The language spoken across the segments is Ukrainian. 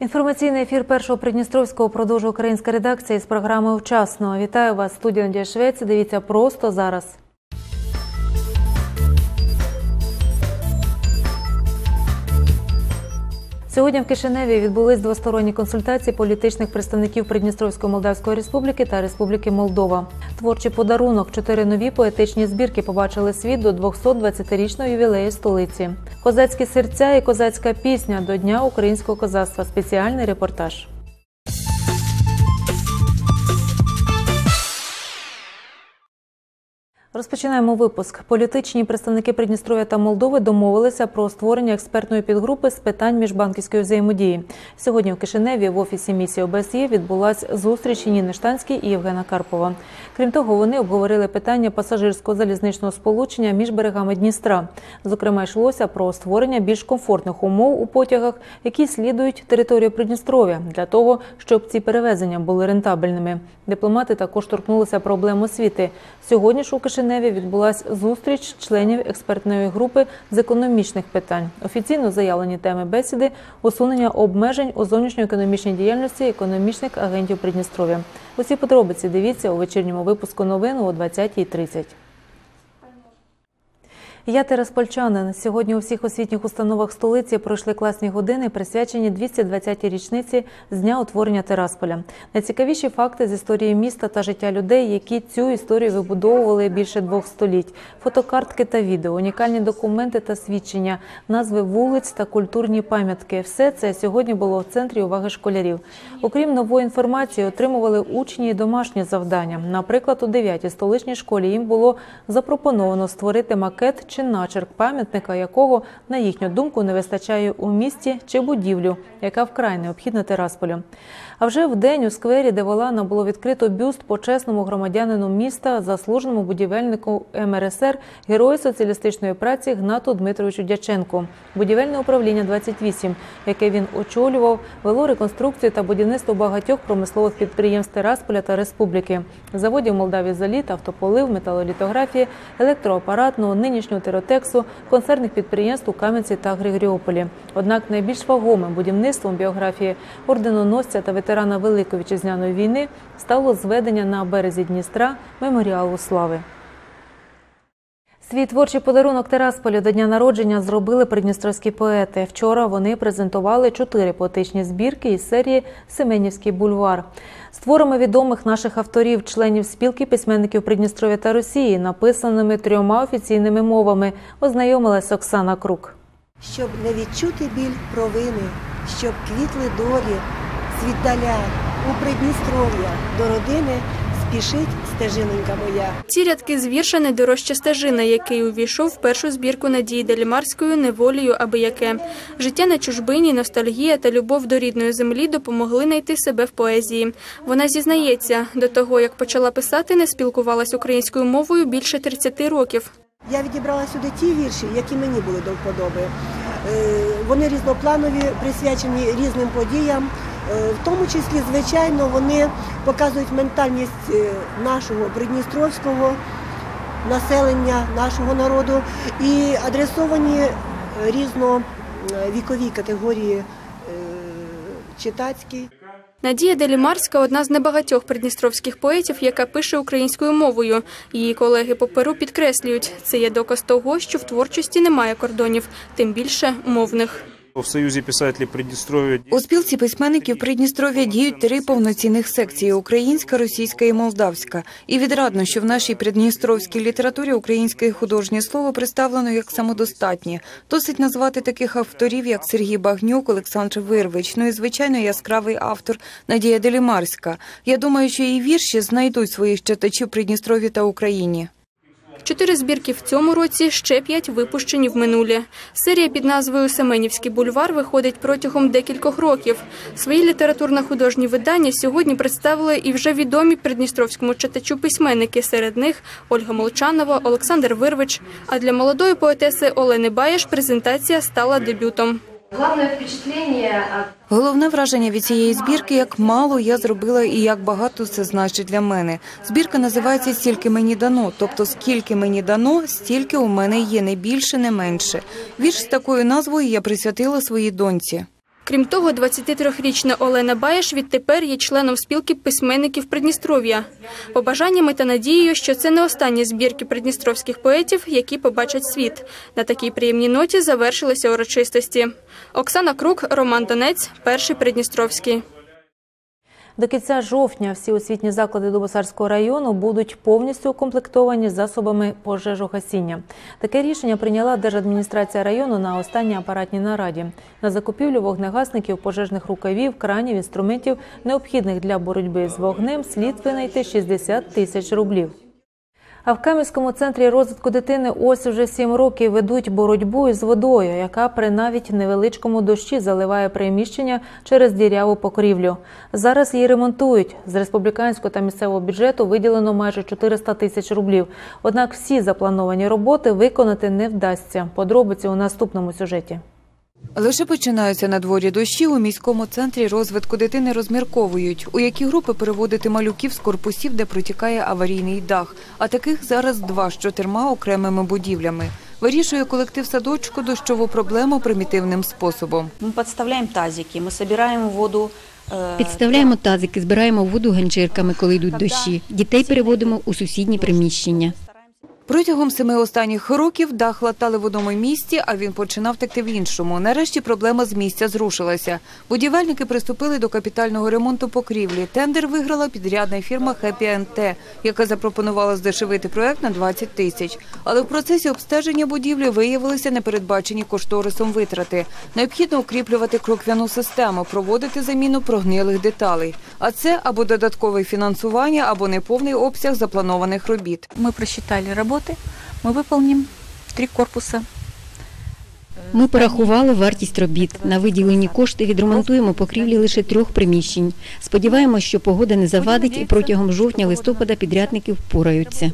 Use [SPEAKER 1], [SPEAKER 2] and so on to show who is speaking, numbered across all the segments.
[SPEAKER 1] Інформаційний ефір першого Придністровського продовжує українська редакція з програми Вчасно. Вітаю вас, студія Надія Швець. Дивіться просто зараз. Сьогодні в Кишиневі відбулись двосторонні консультації політичних представників Придністровської Молдавської Республіки та Республіки Молдова. Творчий подарунок, чотири нові поетичні збірки побачили світ до 220-річного ювілею столиці. Козацькі серця і козацька пісня до Дня українського козацтва. Спеціальний репортаж. Розпочинаємо випуск. Політичні представники Придністров'я та Молдови домовилися про створення експертної підгрупи з питань міжбанківської взаємодії. Сьогодні в Кишиневі в офісі місії ОБСЄ відбулася зустріч Ніни Штанській і Євгена Карпова. Крім того, вони обговорили питання пасажирського залізничного сполучення між берегами Дністра. Зокрема, йшлося про створення більш комфортних умов у потягах, які слідують територію Придністров'я, для того, щоб ці перевезення були рентабельними. Дипломати також торкнулися проблем освіти. Сьогодні ж у Кишиневі відбулася зустріч членів експертної групи з економічних питань. Офіційно заявлені теми бесіди усунення обмежень у зовнішньоекономічній діяльності економічних агентів Придністров'я. Усі подробиці дивіться у вечірньому випуску новин о 20.30. Я Тераспольчанин. Сьогодні у всіх освітніх установах столиці пройшли класні години, присвячені 220-й річниці з дня утворення Терасполя. Найцікавіші факти з історії міста та життя людей, які цю історію вибудовували більше двох століть. Фотокартки та відео, унікальні документи та свідчення, назви вулиць та культурні пам'ятки. Все це сьогодні було в центрі уваги школярів. Окрім нової інформації, отримували учні і домашні завдання. Наприклад, у 9-й столичній школі їм було запропоновано створити макет чи начерк пам'ятника, якого, на їхню думку, не вистачає у місті чи будівлю, яка вкрай необхідна Терасполю. А вже в день у сквері Деволана було відкрито бюст почесному громадянину міста, заслуженому будівельнику МРСР, герою соціалістичної праці Гнату Дмитровичу Дяченку. Будівельне управління 28, яке він очолював, вело реконструкцію та будівництво багатьох промислових підприємств Терасполя та Республіки, заводів Молдаві Заліт, автополив, металолітографії, електроапаратного, нинішнього теротексу, концерних підприємств у Кам'янці та Григоріополі. Однак найбільш вагомим будівництвом біографії орденоносця та ветерана Великої вітчизняної війни стало зведення на березі Дністра меморіалу слави. Свій творчий подарунок Терасполю до дня народження зробили придністровські поети. Вчора вони презентували чотири поетичні збірки із серії Семенівський бульвар. З творами відомих наших авторів, членів спілки письменників Придністров'я та Росії, написаними трьома офіційними мовами, ознайомилась Оксана Крук.
[SPEAKER 2] Щоб не відчути біль провини, щоб квітли долі звіддаля у Придністров'я до родини спішить стежинонька моя.
[SPEAKER 3] Ці рядки з вірша «Найдорожча стежина», який увійшов в першу збірку Надії Делімарської «Неволею аби яке». Життя на чужбині, ностальгія та любов до рідної землі допомогли знайти себе в поезії. Вона зізнається, до того, як почала писати, не спілкувалась українською мовою більше 30 років.
[SPEAKER 2] Я відібрала сюди ті вірші, які мені були до вподоби. Е, Вони різнопланові, присвячені різним подіям. Е, В тому числі, звичайно, вони показують ментальність е, нашого придністровського населення, нашого народу і адресовані е, різновіковій категорії читацькій.
[SPEAKER 3] Надія Делімарська – одна з небагатьох придністровських поетів, яка пише українською мовою. Її колеги по перу підкреслюють, це є доказ того, що в творчості немає кордонів, тим більше мовних.
[SPEAKER 4] В Союзі писателів Придністров'я
[SPEAKER 5] У спілці письменників Придністров'я діють три повноцінних секції: українська, російська і молдавська. І відрадно, що в нашій придністровській літературі українське художнє слово представлено як самодостатнє. Досить назвати таких авторів, як Сергій Багнюк, Олександр Вирвич. Ну і звичайно яскравий автор Надія Делімарська. Я думаю, що її вірші знайдуть своїх читачів Придністров'ї та Україні.
[SPEAKER 3] Чотири збірки в цьому році, ще п'ять випущені в минулі. Серія під назвою «Семенівський бульвар» виходить протягом декількох років. Свої літературно-художні видання сьогодні представили і вже відомі придністровському читачу письменники. Серед них Ольга Молчанова, Олександр Вирвич. А для молодої поетеси Олени Баєш презентація стала дебютом.
[SPEAKER 5] Головне враження від цієї збірки, як мало я зробила і як багато це значить для мене. Збірка називається Стільки мені дано, тобто скільки мені дано, стільки у мене є, не більше, не менше. Вірш з такою назвою я присвятила своїй доньці.
[SPEAKER 3] Крім того, 23-річна Олена Баєш відтепер є членом спілки письменників Придністров'я. Побажаннями та надією, що це не останні збірки придністровських поетів, які побачать світ. На такій приємній ноті завершилися урочистості. Оксана Крук, Роман Донець, перший Придністровський.
[SPEAKER 1] До кінця жовтня всі освітні заклади Дубосарського району будуть повністю укомплектовані засобами пожежогасіння. Таке рішення прийняла держадміністрація району на останній апаратній нараді. На закупівлю вогнегасників, пожежних рукавів, кранів, інструментів, необхідних для боротьби з вогнем, слід винайти 60 тисяч рублів. А в Кам'янському центрі розвитку дитини ось уже сім років ведуть боротьбу із водою, яка при навіть невеличкому дощі заливає приміщення через діряву покрівлю. Зараз її ремонтують. З республіканського та місцевого бюджету виділено майже 400 тисяч рублів. Однак всі заплановані роботи виконати не вдасться. Подробиці у наступному сюжеті.
[SPEAKER 5] Лише починаються на дворі дощі у міському центрі розвитку дитини розмірковують, у які групи переводити малюків з корпусів, де протікає аварійний дах. А таких зараз два з чотирма окремими будівлями. Вирішує колектив садочку дощову проблему примітивним способом.
[SPEAKER 6] Мы подставляем тазики, мы собираем воду. э,
[SPEAKER 7] Підставляємо тазики, збираємо воду ганчірками, коли йдуть дощі. Дітей переводимо у сусідні приміщення.
[SPEAKER 5] Протягом семи останніх років дах латали в одному місці, а він починав текти в іншому. Нарешті проблема з місця зрушилася. Будівельники приступили до капітального ремонту покрівлі. Тендер виграла підрядна фірма «Хеппі НТ», яка запропонувала здешевити проект на 20 тисяч. Але в процесі обстеження будівлі виявилися непередбачені кошторисом витрати. Необхідно укріплювати кроквяну систему, проводити заміну прогнилих деталей. А це або додаткове фінансування, або неповний обсяг запланованих робіт.
[SPEAKER 8] Мы просчитали работы, мы выполним три корпуса.
[SPEAKER 7] Ми порахували вартість робіт. На виділені кошти відремонтуємо покрівлі лише трьох приміщень. Сподіваємось, що погода не завадить і протягом жовтня-листопада підрядники впораються.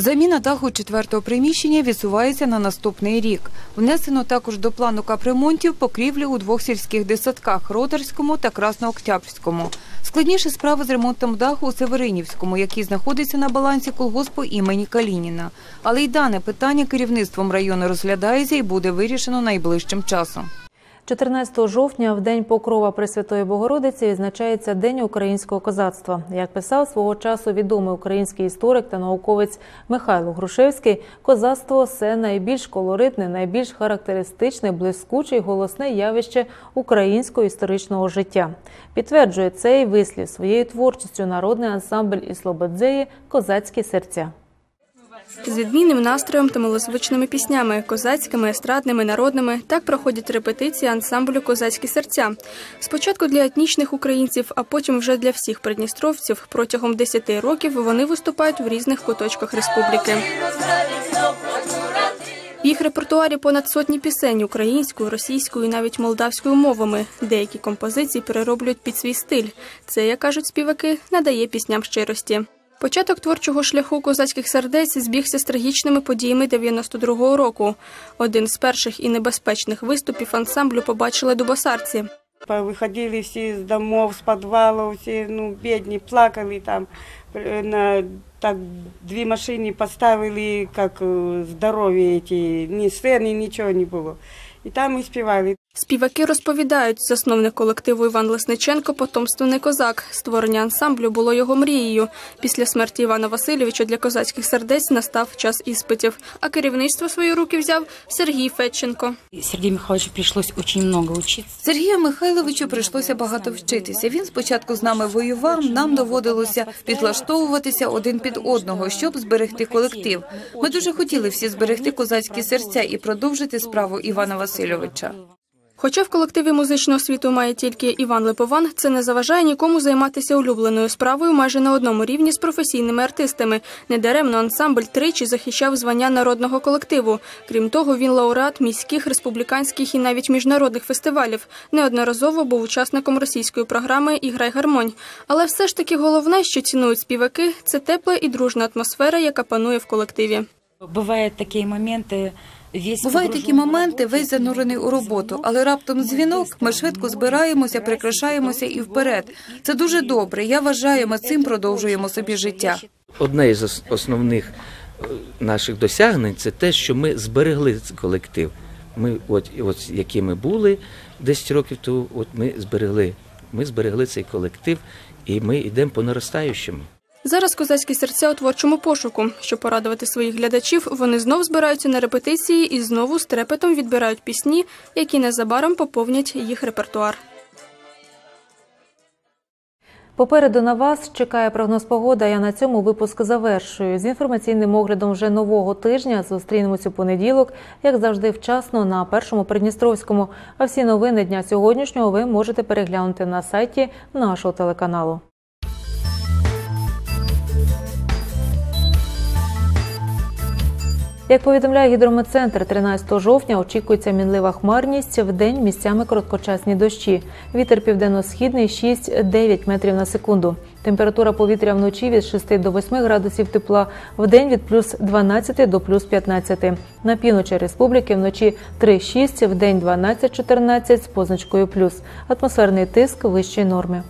[SPEAKER 5] Заміна даху четвертого приміщення відсувається на наступний рік. Внесено також до плану капремонтів покрівлі у двох сільських десятках – Родарському та Краснооктябрському. Складніше справи з ремонтом даху у Северинівському, який знаходиться на балансі колгоспу імені Калініна. Але й дане питання керівництвом району розглядається і буде вирішено найближчим часом.
[SPEAKER 1] 14 жовтня, в день Покрова Пресвятої Богородиці, відзначається День українського козацтва. Як писав свого часу відомий український історик та науковець Михайло Грушевський, козацтво це найбільш колоритне, найбільш характеристичне, блискуче й голосне явище українського історичного життя. Підтверджує цей вислів своєю творчістю народний ансамбль і Слободзеї Козацькі серця.
[SPEAKER 3] З відмінним настроєм та милозвучними піснями, козацькими, естрадними, народними. Так проходять репетиції ансамблю Козацькі серця. Спочатку для етнічних українців, а потім вже для всіх придністровців. Протягом 10 років вони виступають в різних куточках республіки. В їх репертуарі понад сотні пісень українською, російською і навіть молдавською мовами. Деякі композиції перероблюють під свій стиль. Це, як кажуть співаки, надає пісням щирості. Початок творчого шляху козацьких сердець збігся з трагічними подіями 92-го року. Один з перших і небезпечних виступів ансамблю побачили дубосарці.
[SPEAKER 9] Выходили все из домов, с подвалов, все, ну, бедні, плакали там. Э, На, так, дві машини поставили, как э, здорові эти, ні сцени, нічого не було. І там і співали.
[SPEAKER 3] Співаки розповідають, засновник колективу Іван Лесниченко потомственний козак. Створення ансамблю було його мрією. Після смерті Івана Васильовича для козацьких сердець настав час іспитів. А керівництво свої руки взяв Сергій Федченко.
[SPEAKER 6] Сергею Михайловичу пришлось очень много учиться.
[SPEAKER 5] Сергію Михайловичу прийшлося багато вчитися. Він спочатку з нами воював, нам доводилося підлаштовуватися один під одного, щоб зберегти колектив. Ми дуже хотіли всі зберегти козацькі серця і продовжити справу Івана Васильовича.
[SPEAKER 3] Хоча в колективі музичного освіту має тільки Іван Липован, це не заважає нікому займатися улюбленою справою майже на одному рівні з професійними артистами. Недаремно ансамбль тричі захищав звання народного колективу. Крім того, він лауреат міських, республіканських і навіть міжнародних фестивалів. Неодноразово був учасником російської програми «Іграй гармонь». Але все ж таки головне, що цінують співаки, це тепла і дружна атмосфера, яка панує в колективі.
[SPEAKER 6] Бувають такі моменти. Весь
[SPEAKER 5] Бувають такі моменти, весь занурений у роботу, але раптом дзвінок, ми швидко збираємося, прикрашаємося і вперед. Це дуже добре. Я вважаю, ми цим продовжуємо собі життя.
[SPEAKER 10] Одне із основних е, наших досягнень це те, що ми зберегли колектив. ми, от, от які ми були 10 років, то от ми зберегли. Ми зберегли цей колектив, і ми йдемо по наростаючому.
[SPEAKER 3] Зараз козацькі серця у творчому пошуку. Щоб порадувати своїх глядачів, вони знов збираються на репетиції і знову з трепетом відбирають пісні, які незабаром поповнять їх репертуар.
[SPEAKER 1] Попереду на вас чекає прогноз погода. Я на цьому випуск завершую. З інформаційним оглядом вже нового тижня зустрінемось у понеділок, як завжди, вчасно на першому Придністровському. А всі новини дня сьогоднішнього ви можете переглянути на сайті нашого телеканалу. Як повідомляє гідрометцентр, 13 жовтня очікується мінлива хмарність, в день місцями короткочасні дощі. Вітер південно-східний 6-9 метрів на секунду. Температура повітря вночі від 6 до 8 градусів тепла, в день від плюс 12 до плюс 15. На півночі республіки вночі 3-6, в день 12-14 з позначкою плюс. Атмосферний тиск вищої норми.